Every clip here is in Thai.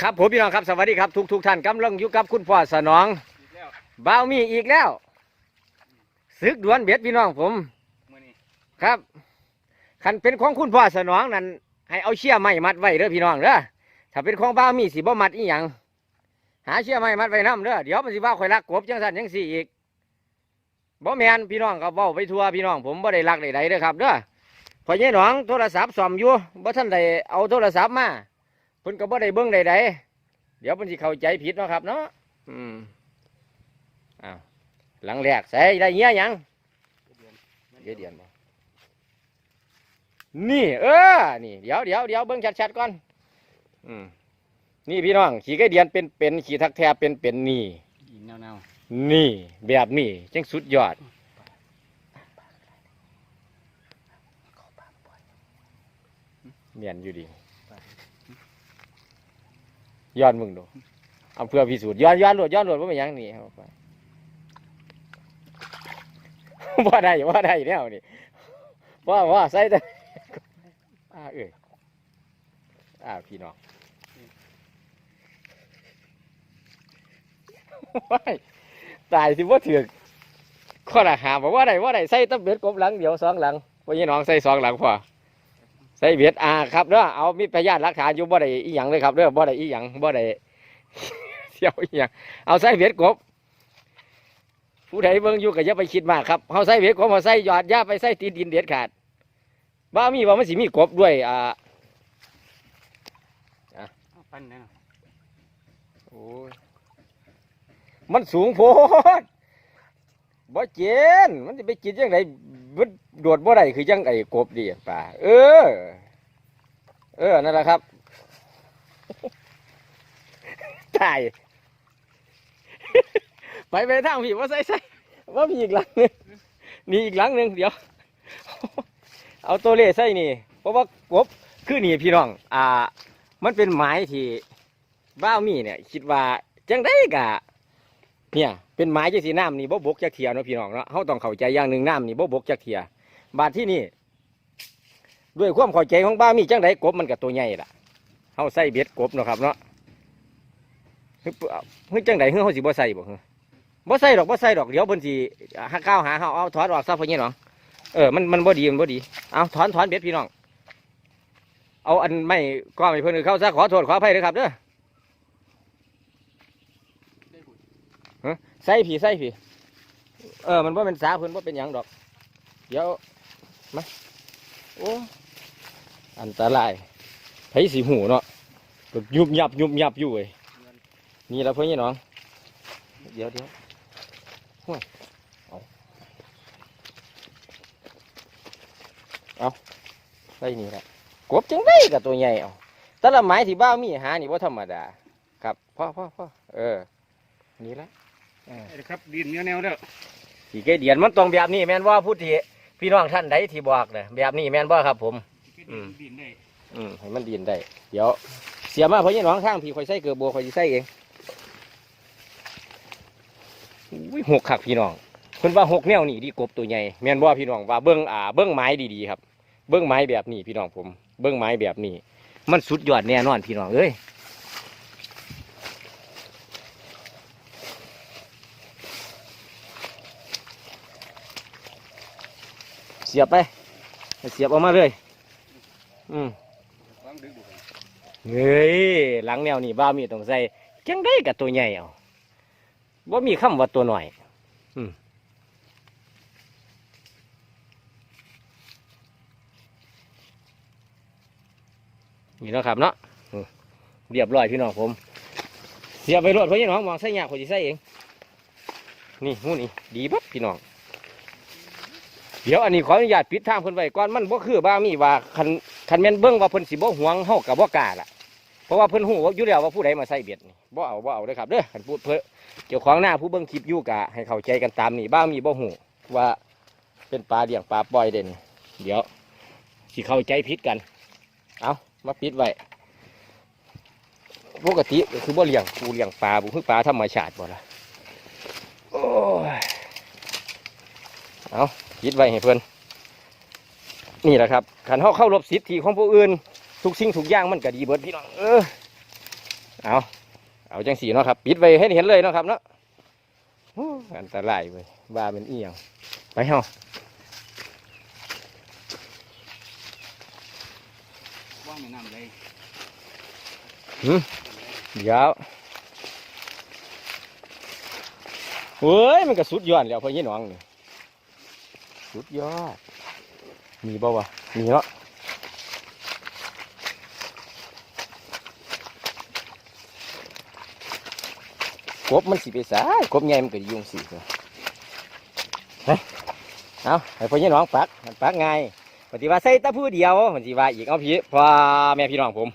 ครับผมพี่น้องครับสวัสดีครับทุกทุกท่านกำลังอยู่กับคุณพ่อสนองบ่าวมีอีกแล้วศึกดวลเบ็ดพี่น้องผมครับคันเป็นของคุณพ่อสนองนั้นให้เอาเชือกไม้มัดไว้เด้อพี่น้องเด้อถ้าเป็นของบ่าวมีสิบ่มัดอีหยังหาเชือกไม้มัดไว้นํเด้อเดี๋ยวมันสิว่าข่อยรักกบจังสันจังสี่อีกบ่แมนพี่น้องก็เว้าไปทัวพี่น้องผมบ่ได้รักใดๆเด้อครับเด้อพอใหญ่หนองโทรศัพท์ซ่อมอยู่บ่ทันได้เอาโทรศัพท์มา เพิ่นก็บ่ได้เบิ่งใดๆเดี๋ยวเพิ่นสิเข้าใจผิดเนาะครับเนาะอืมอ้าวหลังแรกใส่ได้เงี้ยหยังเดี๋ยวเดียนบ่นี่เออนี่เดี๋ยวเดี๋ยวเดี๋ยวเบิ้งชัดๆก่อนอืมนี่พี่น้อง ขี่ไก่เดียนเป็นเป็นขี่ทักแทเป็นเป็นนี่อีกแนวนี่แบบนี้จังสุดยอดเมียนอยู่ดี ย้อนมึงดูเอาเพื่อพิสูจน์ย้อนย้อนหลดย้อนหลดว่าเป็นยังนี่เอาไปว่าได้ว่าได้แนวนี่ว่าว่าใส่ได้อ่าเอ้ยอ่าพี่น้องว้ายตายสิว่าถือกข้อละหาบอกว่าได้ว่าได้ใส่ตะเบ็ดกบหลังเดียวสองหลังว่ายี่น้องใส่สองหลังพอ ส่เบ็ดอ่าครับเด้อเอามีพยานหลักฐานอยู่บ่ได้อีหยังเลยครับเด้อบ่ได้อีหยังบ่ได้เที่ยวอีหยังเอาใส่เบ็ดกบผู้ใดเบิ่งอยู่ก็อย่าไปคิดมากครับเฮาใส่เบ็ดกบเฮาใส่หยอดอย่าไปใส่ตีนดินเด็ดขาดบ่มีว่ามันสิมีกบด้วยอ่าๆเอาปั้นแน่นอนโอ้ยมันสูงโพดบ่เจนมันจะไปกินยังไงมัน โดดบ่ได้คือยังไอ้กบดีป่าเออ เออนั่นแหละครับตายไปไปทางพี่ว่าใส่ใส่ว่ามีอีกหลังหนึงนี่อีกหลังหนึ่งเดี๋ยว เอาตัวเล่ใส่นี่ เพราะว่ากบคือนี่พี่น้อง อ่า มันเป็นไม้ที่บ้าวมีเนี่ย คิดว่าจังได้กะเนี่ยเป็นไม้จังสีน้ำนี่บ่บกจักเทียเนาะพี่น้องเนาะเขาต้องเข้าใจอย่างหนึ่งน้ำนี่บ่บกจักเทีย บาดที่นี่ด้วยความเข้าใจของบ้ามีจังไดกบมันกับตัวใหญ่ล่ะเขาใส่เบ็ดกบเนาะครับเนาะเฮ้ยเฮ้ยจังไดเฮ้ยเขาสิบ่ใส่บ่เฮ้ยบ่ใส่ดอกบ่ใส่ดอกเดี๋ยวเพิ่นสิหาก้าวหาเฮาเอาถอนออกซะพ่อใหญ่น้องเออมันมันบ่ดีมันบ่ดีเอาถอนถอนเบ็ดพี่น้องเอาอันไม่ก้อนไปเพิ่นเข้าซะขอโทษขออภัยเด้อครับเด้อใส่ผีใส่ผีเออมันว่าเป็นสาเพิ่นว่าเป็นหยังดอก เดี๋ยว มาโอ้อันตรายไผสีหูเนาะแบบยุบยับยุบยับอยู่เว้ยนี่แล้วเพื่อนน้อง เดี๋ยวเดี๋ยวห่วยเอาเอาใส่นี่แหละกบจังได้กับตัวใหญ่เอาแต่ละไม้ที่บ้าวมีหานี่ว่าธรรมดา ครับพ่อพ่อพ่อเออ นี่ละเอาละครับดินแนวๆแล้วขี่ไก่เดียนมันต้องแบบนี้แม่นว่าผู้ที่ พี่น้องท่านใดที่บอกเนี่ยแบบนี้แม่นว่าครับ ผม อืม ดินได้อืมให้มันดินได้ เดี๋ยว เสียมาเพราะยี่น้องข้างพี่คอยใส่เกลือบัวคอยสิใส่เองอุ้ยหกขักพี่น้องเพิ่นว่าหกแนวนี่ดีกบตัวใหญ่แม่นว่าพี่น้องว่าเบิ้งอ่าเบิ้งไม้ดีๆครับ เบิ้งไม้แบบนี้พี่น้องผม เบิ้งไม้แบบนี้ มันสุดยอดแน่นอนพี่น้องเอ้ย สียบไปเสียบออกมาเลย อืมเฮ้ยหลังแนวนี่บ้ามีต้องใส่จังได้กับตัวใหญ่เอาว่ามีคำว่าตัวหน่อย อืมนี่เนาะครับเนาะเรียบร้อยพี่น้องผมเสียบไปรวดเพราะยี่น้องมองใส่ยากคนจะใส่เอง นี่หูนี่ดีปั๊บพี่น้อง เดี๋ยวอันนี้ขออนุญาตปิดทางเพิ่นไว้ก่อนมันบ่คือบ้ามีว่าคันคันแม่นเบิ่งว่าเพิ่นสิบ่หวงเฮากับบ่กล้าล่ะเพราะว่าเพิ่นฮู้ว่าอยู่แล้วว่าผู้ใดมาใส่เบ็ดนี่บ่เอาบ่เอาเด้อครับเด้อคันพูดเพิ่นเจ้าของหน้าผู้เบิ่งคลิปอยู่กะให้เข้าใจกันตามนี่บ้ามีบ่ฮู้ว่าเป็นปลาเลี้ยงปลาปล่อยเด่นเดี๋ยวสิเข้าใจผิดกัน เอามาปิดไว้ปกติคือบ่เลี้ยงปูเลี้ยงปลาบ่คือปลาธรรมชาติบ่ล่ะโอ้ยเอา ปิดไว้ให้เพิ่นนี่แหละครับคันเฮาเข้ารบสิทธิของผู้อื่น ทุกสิ่งทุกอย่างมันก็ดีเบิดพี่น้องเออเอาเอาจังสีเนาะครับ ปิดไว้ให้เห็นเลยเนาะครับเนาะโอ้อันตรายเว้ยบ้าเป็นอีหยังไปเฮาว่างไม่น้ำเลยเดี๋ยวเฮ้ยมันก็สุดยอดแล้วพ่อยี่น้องนี่ สุดยอด มีบ่วะมีเนาะกบมันสิไปสายกบใหญ่มันก็ยุ่งสิเฮ้ยเอาให้พ่อยี่น้องปักมันปักไงปฏิว่าใส่ตะผู้เดียวมันสิว่าอีกเอาพี่พ่อแม่พี่น้องผม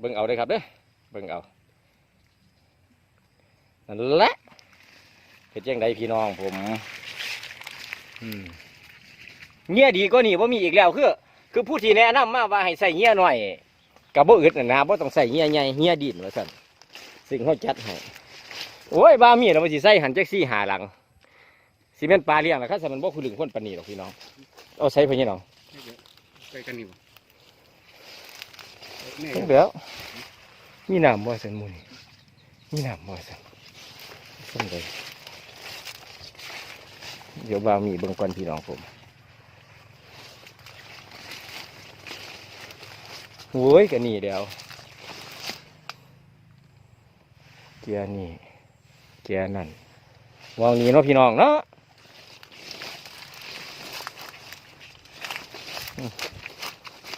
เบิ่งเอาเลยครับเด้อเบิ่งเอานั่นแหละเฮ็ดยังไดพี่น้องผม เงี้ยดีก็นี่ว่ามีอีกแล้วคือคือผู้ที่แนะนำมาว่าให้ใส่เงี้ยหน่อยกับบ่อึดน่ะนะบ่ต้องใส่เงี้ยใหญ่เงี้ยดินว่าซั่นซึ่งเขาจัดให้โอ้ยบ้ามีแล้วมันสิใส่หันจักซี่หาหลังสิแม่นปลาเลี้ยงล่ะครับสมันบ่คือลึงคนปานนี้หรอกพี่น้องเอาใส่เพิ่นนี่น้องไปกันนี่บ่นี่เดี๋ยวมีน้ำบ่ซั่นหมื้อนี้มีน้ำบ่ซั่นซั่นใด เดี๋ยวบ่าวมีเบิ่งก่อนพี่น้องผมโอ้ยกันนี่เดียวเกียร์นี่เกียร์นั่นวางนี้เนาะพี่น้องเนาะ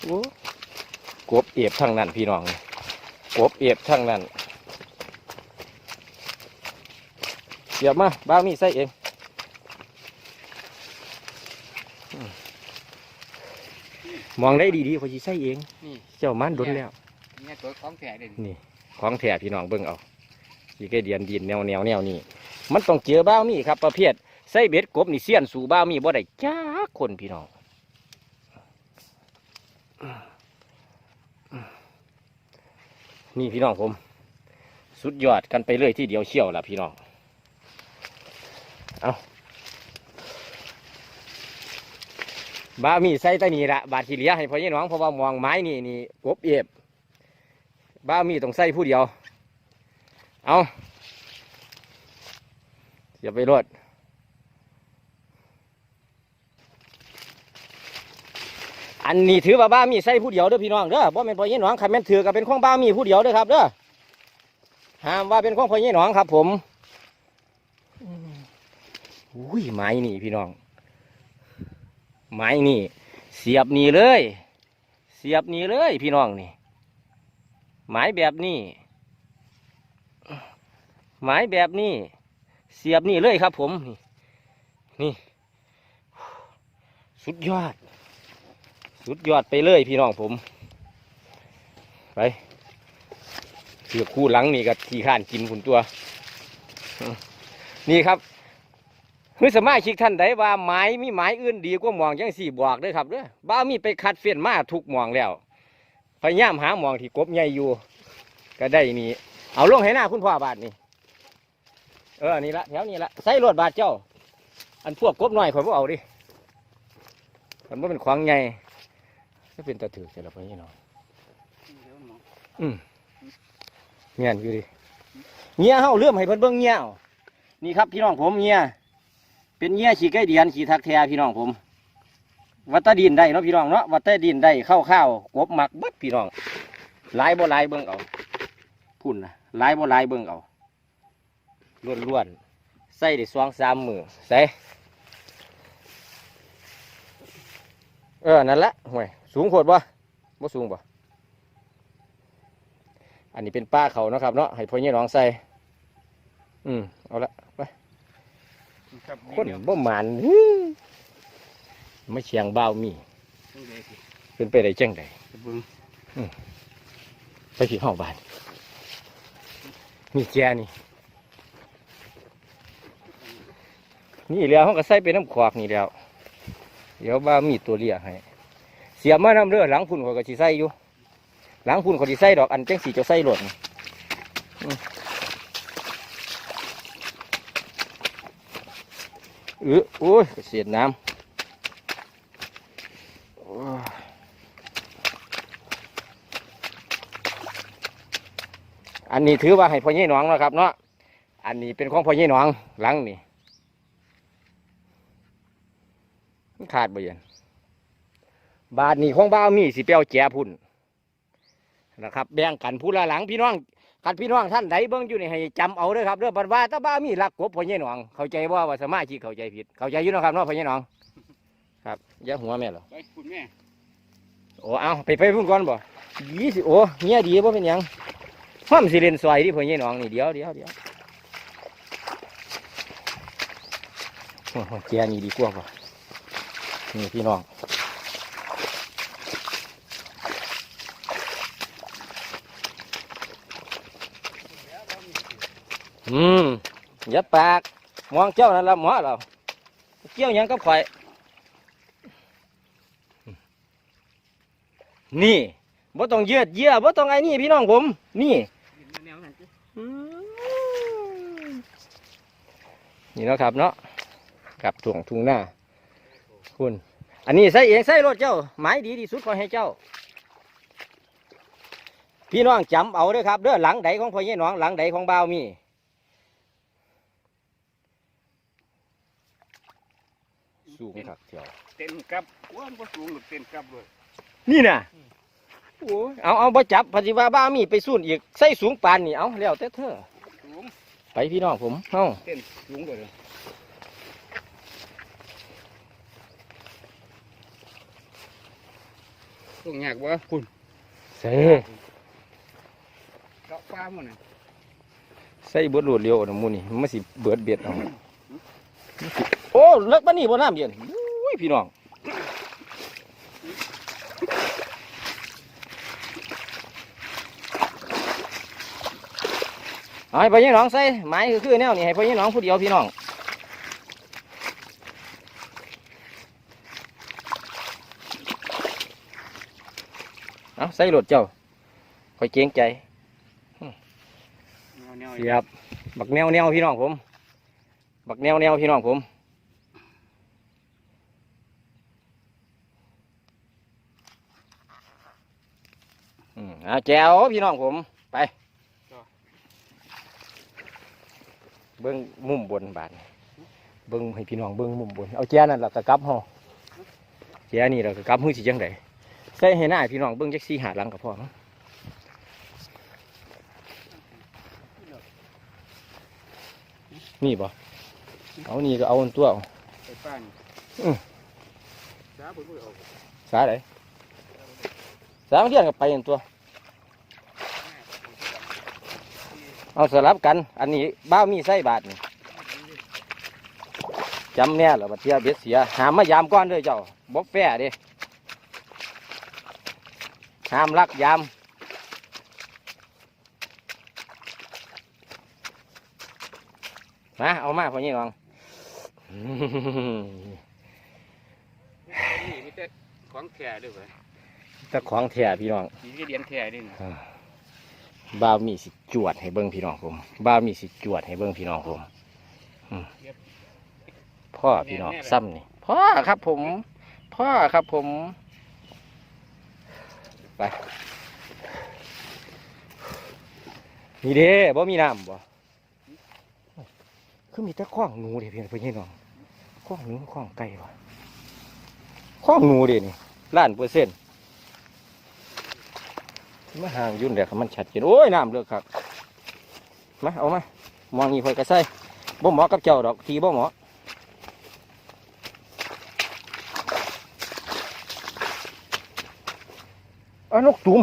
โอ้กบเอียบทั้งนั้นพี่น้องกบเอียบทั้งนั้นเดี๋ยวมาบ้าวมีใส่เองอืม มองได้ดีๆเขาจะใส่เอง นี่เจ้ามันดนแล้ว เนี่ยตัวของแท้เด่นนี่ของแถพี่น้องเบิ่งเอาสีกเดียนดินแนวแนวแนวนี่มันต้องเจอบ้าวมีครับ ประเภทใส่เบ็ดกบนี่เสี้ยนสู่บ้าวมีบ่ได้จ้าคนพี่น้องนี่พี่น้องผม สุดยอดกันไปเลยที่เดียวเชี่ยวล่ะพี่น้องเอา บ้าวมีใส่แตะนี่ละบาดทีเหลียให้พ่อยี่น้องเพราะว่ามองไม้นี่นี่กบเอียบบ้ามีต้องใส่ผู้เดียว เอาอย่าไปรดอันนี้ถือว่าบ้ามีใส่ผู้เดียวเด้อพี่น้องเด้อบ่แม่นพ่อยี่หนองคันแม่นถือกับเป็นของบ้ามีผู้เดียวเด้อครับเด้อห้ามว่าเป็นของพ่อยี่หนองครับผมอืมอุ้ยไม้นี่พี่น้อง ไม้นี่ เสียบนี่เลย เสียบนี่เลย พี่น้องนี่หมายแบบนี้หมายแบบนี้ เสียบนี่เลยครับ ผมนี่นี่ สุดยอด สุดยอดไปเลยพี่น้องผมไปเสือคู่หลังนี่กับขี่ข้านกินคุณตัว นี่ครับ เฮ้ยสมาชิกท่านใดว่าไม้มีไม้อื่นดีกว่าหมองยังสี่บอกเด้อครับเด้อบ้ามีไปคัดเฟียนมาทุกหมองแล้วพยายามหาหมองที่กบใหญ่อยู่ ก็ได้นี่เอาลงให้หน้าคุณพ่อบาทนี่เออนี่ละแถวนี้ละใส่รถบาทเจ้า อันพวกกบหน่อยข่อยพวกเอาดิมันว่าเป็นควางใหญ่ก็เป็นตะถือเสร็จแล้วพี่น้องอืมเงี้ยอยู่ดิเงี้ยเฮาเลื่อมให้เพิ่นเบิ่งเงี้ยนี่ครับพี่น้องผมเงี้ย เป็นเงี้ยขี่ไก่เดียนขี่ทักแทพี่น้องผม วัตตดินได้เนาะพี่น้องเนาะวัตตดินได้เข้าข้าวกบหมักบดพี่น้องลายบ่ลายเบิ่งเอาพุ่นนะลายบ่ลายเบิ่งเอาล้วนๆใส่ได้สองสามมือใส่เออนั่นละห่วยสูงโคตรบ่บ่สูงบ่อันนี้เป็นป้าเขานะครับเนาะให้พ่อเนี่ยน้องใส่อืมเอาละ ครับคนบ่หมานอื้อมาเชียงบ้าวมีเป็นไปได้จังไดเบิ่งไปผีห้องบ้านนี่แจนี่นี่แล้วเขาก็ใส่ไปน้ำขวากนี่แล้ว เดี๋ยวบ้ามีตัวเลียให้เสียมาน้ำเรือหลังพุ่นเขาก็สิใส่อยู่หลังพุ่นเขาสิใส่ดอกอันจังสีจะใส่หลดนี่อืม เออโอ้ยเสียดน้ำอันนี้ถือว่าให้พ่อใหญ่หนองนะครับเนาะ อันนี้เป็นของพ่อใหญ่หนองหลังนี่ขาดบ่ย็นบาทนี่ของบ้าวมีสิเปียวแจพุ่นนะครับ แบ่งกันผู้ละหลังพี่น้อง กันพี่น้องท่านใดเบิ่งอยู่นี่ให้จำเอาเด้อครับเด้อบัดว่าถ้าบ้าวมีรักกบพ่อใหญ่หนองเข้าใจว่าว่าสมาชิกเข้าใจผิด เข้าใจอยู่เนาะครับเนาะพ่อใหญ่หนอง ครับอย่าหัวแม่หรอ ไปคุณแม่โอ้เอาไปไปพุ่นก่อนบ่ยี่สิโอ้เมียดีบ่เป็นหยังห้อมสิเล่นซอยที่พ่อใหญ่หนองนี่เดี๋ยวเดี๋ยวเดี๋ยวโอ้โหแกนี่ดีกว่าบ่นี่พี่น้อง อืมอย่าปาก มองเจ้านั่นละหมอเราเกี่ยวยังกับข่อย นี่บ่ต้องเยืดเยื้อบ่ต้องไอ้นี่พี่น้องผม นี่นี่เนาะครับเนาะกับถุงทุ่งหน้า คุณ อันนี้ใส่เองใส่รถเจ้า หมายดีที่สุดขอให้เจ้า พี่น้องจำเอาเด้อครับเด้อหลังใดของพ่อใหญ่หนองหลังใดของบ่าวมี สูงครับเที่ยวเต้นกับอ้วนบ่สูงหรือเต้นกับเลยนี่น่ะโอ้ยเอาเอาบ่จับปฏิว่าบ้ามีไปสูนอีกใส่สูงปานนี่เอาแล้วแต่เธอสูงไปพี่น้องผมเฮาเต้นสูงกว่าเลยต้องยากบ่คุณใส่เจาะปลาหมดน่ะใส่เบิดโหลดเร็วนะหมูนี่มันสิเบิดเบียดเอา โอ้เลิกปานนี่บ่น้ำเย็นอุ้ยพี่น้องเอาให้พ่อยี่น้องใส่ไม้คือคือแนวนี่ให้พ่อยี่น้องผู้เดียวพี่น้องเอาใส่รถเจ้าคอยเกรงใจแนวๆเสียบบักแนวแนวพี่น้องผม บักแนวแนวพี่น้องผม อืมเอาแจวพี่น้องผมไปเบิ้งมุมบนบาดนี้เบิ้งให้พี่น้องเบิ้งมุมบนเอาแจนั่นแหละกระกับห่อแจนี่เรากระกับมือสิจังไดใส่ให้หน้าพี่น้องเบิ้งจักสีหาหลังกับพ่อมั้งนี่บ่เอานี่ก็เอาอันตัวเอาไปป้านี่อืมจ้าบ่รู้เอาสาไหนสามเที่ยงกับไปอันตัว เอาสลับกัน อันนี้บ้าวมีไส้บาทนี่จำแน่เหรอบัดเทียเบ็ดเสีย หามมายามก้อนเด้วยเจ้าบ๊อบแฝเดิหามลักยามมาเอามาพ่อนี่น้องนี่มีแต่ของแท้ด้วยเว้ยตะของแท้พี่น้องมีแต่เหรียญแท้ด้วยนี่ บ้าวมีสิจวดให้เบิ้งพี่น้องผมบ้าวมีสิจวดให้เบิ้งพี่น้องผมอืมพ่อพี่น้องซ้ำนี่พ่อครับผม พ่อครับผมไปนี่เด้บ่มีน้ำบ่คือมีแต่ข้องหนูเด้พี่พี่น้องข้องหนูข้องไก่บ่ข้องหนูเด้นี่ล้านเปอร์เซ็นต์ มาห่างยุ่นเดี๋ยวมันชัดเจนโอ้ยน้ำเลือกครับมาเอามามองนี่คอยกระใส่บ่หมาะกับเจ้าดอกทีบ่หมาะเอานกตุ่ม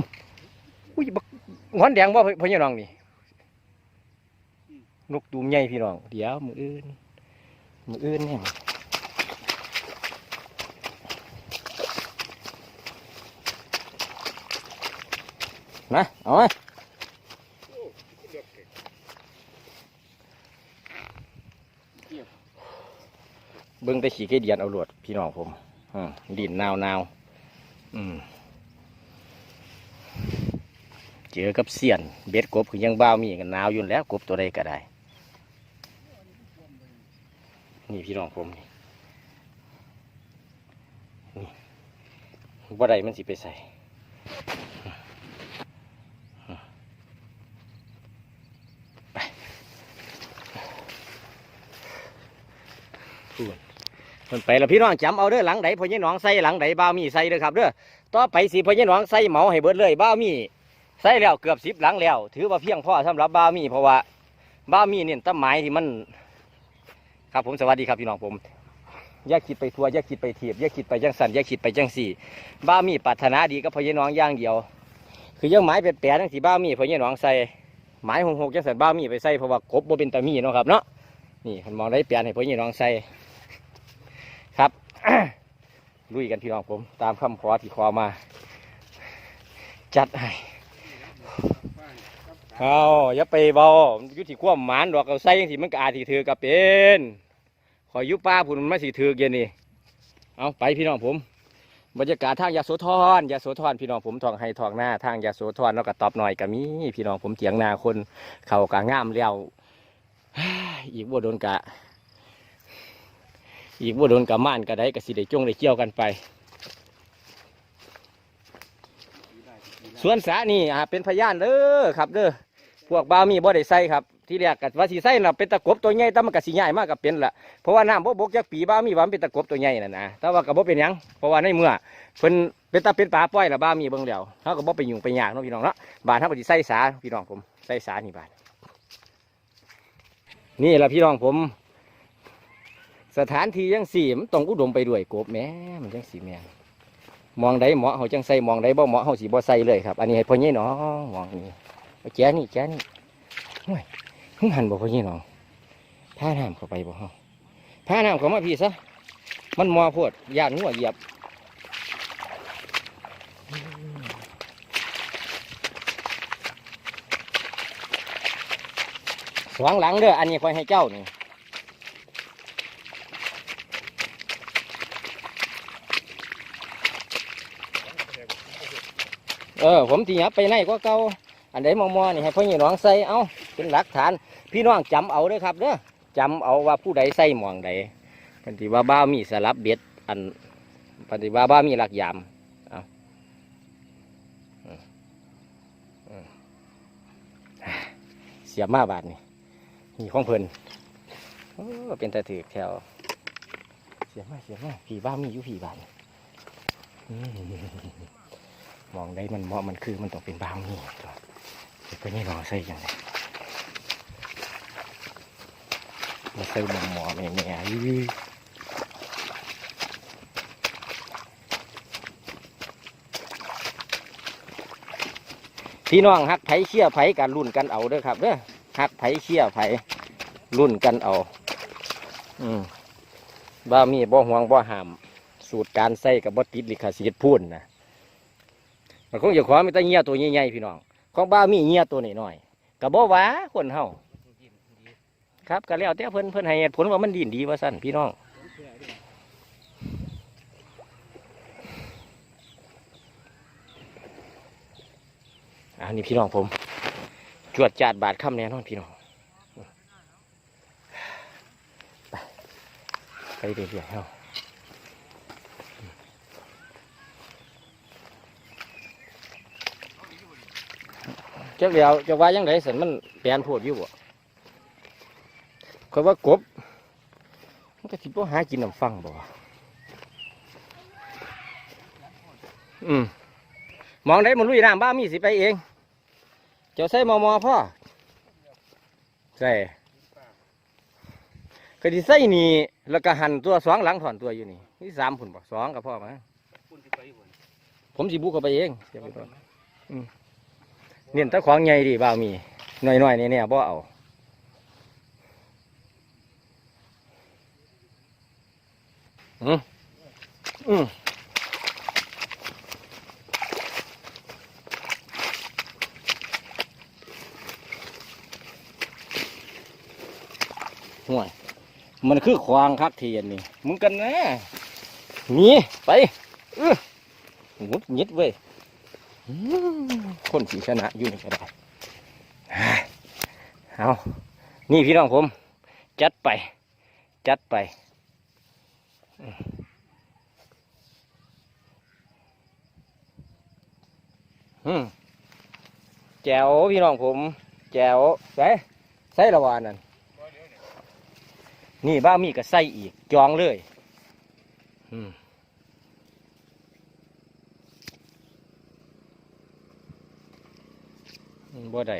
อุ้ยบักงอนแดงบ่พ่อพ่อใหญ่น้องนี่นกตุ่มใหญ่พี่น้องเดี๋ยวมืออื่นมืออื่นเนี่ย มา เอามาเบิ้งแต่ขี่ไก่เดียนเอาหลวดพี่น้องผมดินนาวนาๆอืมเจอกับเสียน เบ็ดกบคือยังบ้ามีกันหนาวยู่นแล้วกบตัวใดก็ได้ นี่พี่น้องผมนี่นี่ว่าใดมันสิไปใส่ มันไปแล้วพี่น้องจำเอาเด้อหลังใดพ่อใหญ่หนองใส่หลังใดบ้ามีใส่เด้อครับเด้อต่อไปสิพ่อใหญ่หนองใส่เหมาให้เบิดเลยบ้ามีใส่แล้วเกือบสิบหลังแล้ว ถือว่าเพียงพอสำหรับบ้ามีเพราะว่าบ้ามีเนี่ยต้นไม้ที่มันครับผมสวัสดีครับพี่น้องผมอย่าคิดไปทัวร์อย่าคิดไปเทียบอย่าคิดไปจังสันอย่าคิดไปจังสี่ บ้ามีปรารถนาดีกับพ่อใหญ่หนองอย่างเดียว คือยังไม้เป็นแปรทั้งสีบ้ามีพ่อใหญ่หนองใส่ไม้หงหกจังสันบ้ามีไปใส่เพราะว่ากบบ่เป็นตามีเนาะครับเนาะนี่มันมองได้แปลี่ยนให้พ่อใหญ่หนองใส่ ลุยกันพี่น้องผม ตามคำขอที่ขอมา จัดให้เอาอย่าไปเบาอยุติความหมานดอกเอาใส่ยังสิมันก็อาจสิถือกับเป็นขอยอยุป้าผุนมันมาสิถือเย็นนี่เอาไปพี่น้องผม บรรยากาศทางยาโสธรยาโสธรพี่น้องผมทองให้ทองหน้าทางยาโสธรแล้วก็ตอบหน่อยก็มีพี่น้องผมเถียงนาคน เขากะงามแล้วอีกบ่โดนกะ อีกว่าโดนกับม่านก็ได้ก็สิได้จงได้เกี่ยวกันไป สวนสานี่อ่าเป็นพยานเด้อครับเด้อพวกบาวมีบ่ได้ใส่ครับ ที่แรกก็ว่าสิใส่น่ะเป็นตะกบตัวใหญ่แต่มันก็สิใหญ่มากก็เป็นละเพราะว่าน้ำบ่บกจักปีบาวมีว่ามันเป็นตะกบตัวใหญ่น่ะนะแต่ว่าก็บ่เป็นหยังเพราะว่าในเมื่อเพิ่นเป็นตาเป็นปลาปล่อยละบาวมีเบิ่งแล้วเฮาก็บ่ไปยุ่งไปยากเนาะพี่น้องเนาะบ้านเฮาก็สิใส่สาพี่น้องผมใส่สานี่บานนี่ละพี่น้องผม สถานที่ยังสี่มันต้องอุดมไปด้วยกบแม่มันจังสีแม่มองใดเหมาะเขาจังใส่มองใดบ่เหมาะเขาสีบ่ใส่เลยครับ อันนี้ให้พ่อใหญ่น้องมองนี่แจ้นี่แจ้นี่ห่วยมึงหันบ่พ่อใหญ่น้องท่าน้ำเข้าไปบ่เฮาท่าน้ำเข้ามาพี่ซะมันมัวดยานงัวเหยียบสวางหลังเด้ออันนี้คอยให้เจ้านี่ เออผมตียับไปไหนก็เก่าอันใดมอมอนี่ให้พ่อใหญ่น้องใส่เอาเป็นหลักฐาน พี่น้องจำเอาเด้อครับเด้อจำเอาว่าผู้ใดใส่หมองใดปฏิว่าบ้ามีสลับเบ็ดอันปฏิว่าบ้ามีหลักยามเอาเสียมาบาทนี่นี่ของเพิ่นเป็นตะถือแถวเสียมาเสียมาผีบ้ามีอยู่ผีบาทนี่ มองได้มันเหมาะมันคือมันต้องเป็นบางนี่ตัวเดี๋ยวก็นี่ลองใส่ยังไงมาใส่หมอหมอแม่แม่ยื้อพี่น้องฮักไผเชี่ยไผกันรุ่นกันเอาเด้อครับเด้อฮักไผเชี่ยไผรุ่นกันเอา อืมบ้ามีบ่ห่วงบ่ห้าม สูตรการใส่กับบ่ติดลิขสิทธิ์พูนนะ คงจะขอมีแต่เงี้ยตัวใหญ่ๆพี่น้อง ของบ้ามีเงี้ยตัวน้อยๆกับบ่หว้าคนเฮาครับก็แล้วแต่เพิ่นเพิ่นให้เหตุผลว่ามันดินดีว่าสั่นพี่น้องอันนี้พี่น้องผม จวดจาดบาดค่ำแน่นอนพี่น้องไปไปเรื่อยๆเฮา จักเดียวจะว่ายังไงสันมันแปลนโพดอยู่บ่คอยว่ากบมันก็สิบ่หากินน้ำฟังบ่อืมมองได้มันลุยน้ำบ้ามีสิไปเอง เจ้าใส่มอมอพ่อใส่ก็ดิใส่นี่แล้วก็หันตัวสองหลังถอนตัวอยู่นี่นี่สามผุนบ่สองกับพ่อมาคุณสิไปบ่ผมสิบุกเข้าไปเองเสียไปก่อนอืม เนี่ยตะของใหญ่ดิบ่าวมีหน่อยๆนี่เนี่ยบ่เอาอืมอืมห่วยมันคือควางคักเทียนนี่ มึงกันนะนีไปเออหงุดหงิดเว้ย คนสีชนะอยู่ในก็ได้เอานี่พี่น้องผม จัดไป จัดไป อืมแจวพี่น้องผม แจวใส่ใส่ละวานั่นนี่บ้ามีก็ใส่อีกจองเลย อืมอืม บ่ได้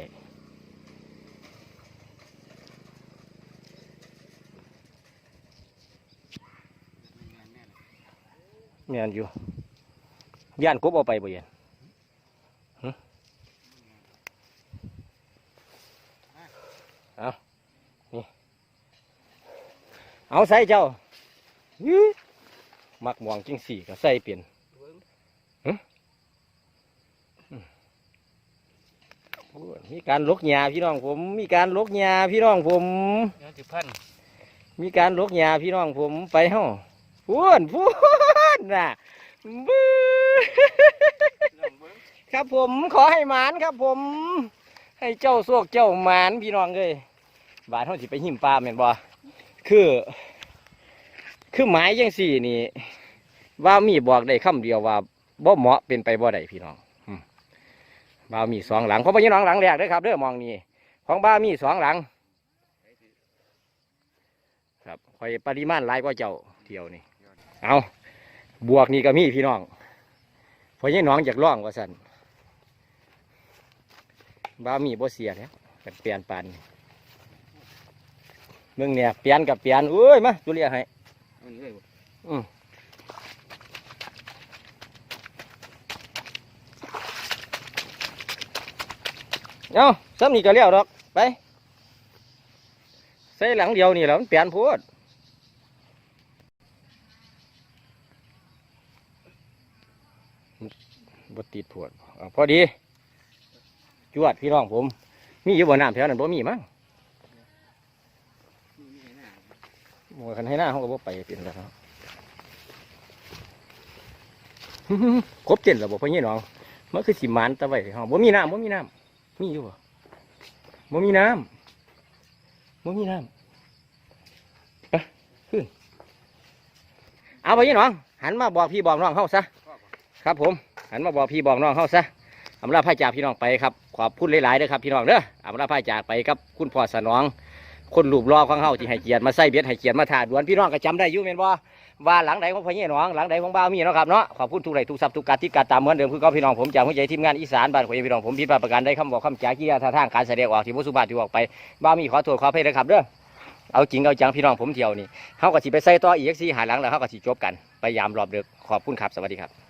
แม่นอยู่ย่านกบเอาไปบ่เย็นเอานี่เอาใส่เจ้ามักหมวงจิงสี่ก็ใส่เปลี่ยนโอ้ยมี การลกหญ้าพี่น้องผม มีการลกหญ้าพี่น้องผมเดี๋ยวสิพันมีการลกหญ้าพี่น้องผมไปเฮาพูนพูนน่ะบื้อลองเบิ่งครับผมขอให้หมานครับผม ให้เจ้าสวกเจ้าหมานพี่น้องเลยบาทเท่าสิไปหิมปลาแม่นบ่คือ คือหมายยังสี่นี่ ว่ามีบอกได้คำเดียวว่าบ่เหมาะเป็นไปบ่ได้พี่น้องอืม บ่าวมีสองหลังเพราะว่ายี่น้องหลังแรกเด้อครับเด้อมองนี่ของบ้าวมีสองหลัง ครับคอยปริมาณหลายกว่าเจ้าเที่ยวนี่เอาบวกนี่ก็มีพี่น้องเพราะยี่น้องอยากล่องว่าสันบ้าวมีบ่เสียแล้วกันเปลี่ยนปันเมืองเนี่ยเปลี่ยนกับเปลี่ยนเอ้ยมาจุเลียให้เอานี่เลยบ่อืม เอาซ้ำนี่ก็เลี้ยวดอก ไป ใส่หลังเดียวนี่แหล้วมันเปลี่ยนพูดบติดพวดเอาพอดี จวดพี่น้องผม มีอยู่บ่น้ำแถวนั้นบ่มีมั้งนี่นี่ให้หน้าหมคันให้หน้าเขาก็บ่ไปเป็นแล้วครับครบเจ็ดแล้วบ่พ่อยี่น้องมันคือสิมันตะไว้เฮาบ่มีน้ำบ่มีน้ำ มีอยู่บ่บ่มีน้ำบ่มีน้ำไปขึ้น เอาพ่อยี่น้อง หันมาบอกพี่บอกน้องเฮาซะ ครับผม หันมาบอกพี่บอกน้องเฮาซะอำลาพ่ายจากพี่น้องไปครับ ขอบคุณหลายๆเด้อครับพี่น้องเด้ออำลาพ่ายจากไปกับ คุณพ่อสนอง คนรูปรอของเฮาที่ให้เกียรติมาใส่เบ็ดให้เกียรติมาถาดวนพี่น้องก็จำได้อยู่แม่นบ่ ว่าหลังใดของพ่อเหี้ยน้องหลังใดของบ้าวมีเนาะครับเนาะขอบคุณทุกไลทุกทรัพย์ทุกการที่การตามเหมือนเดิมคือก็พี่น้องผมจากหัวใจทีมงานอีสานบ้านของพี่น้องผมพิดพลาดประการใดคำบอกคำจากิริยาท่าทางการแสดงออกที่ผู้สุภาพที่ออกไปบ้าวมีขอโทษขออภัยนะครับเด้อเอาจริงเอาจังพี่น้องผมเที่ยวนี่เขาก็สิไปใส่ต่ออีกสี่หาหลังแล้วเขาก็สิจบกันไปยามรอบดึกขอบคุณครับสวัสดีครับ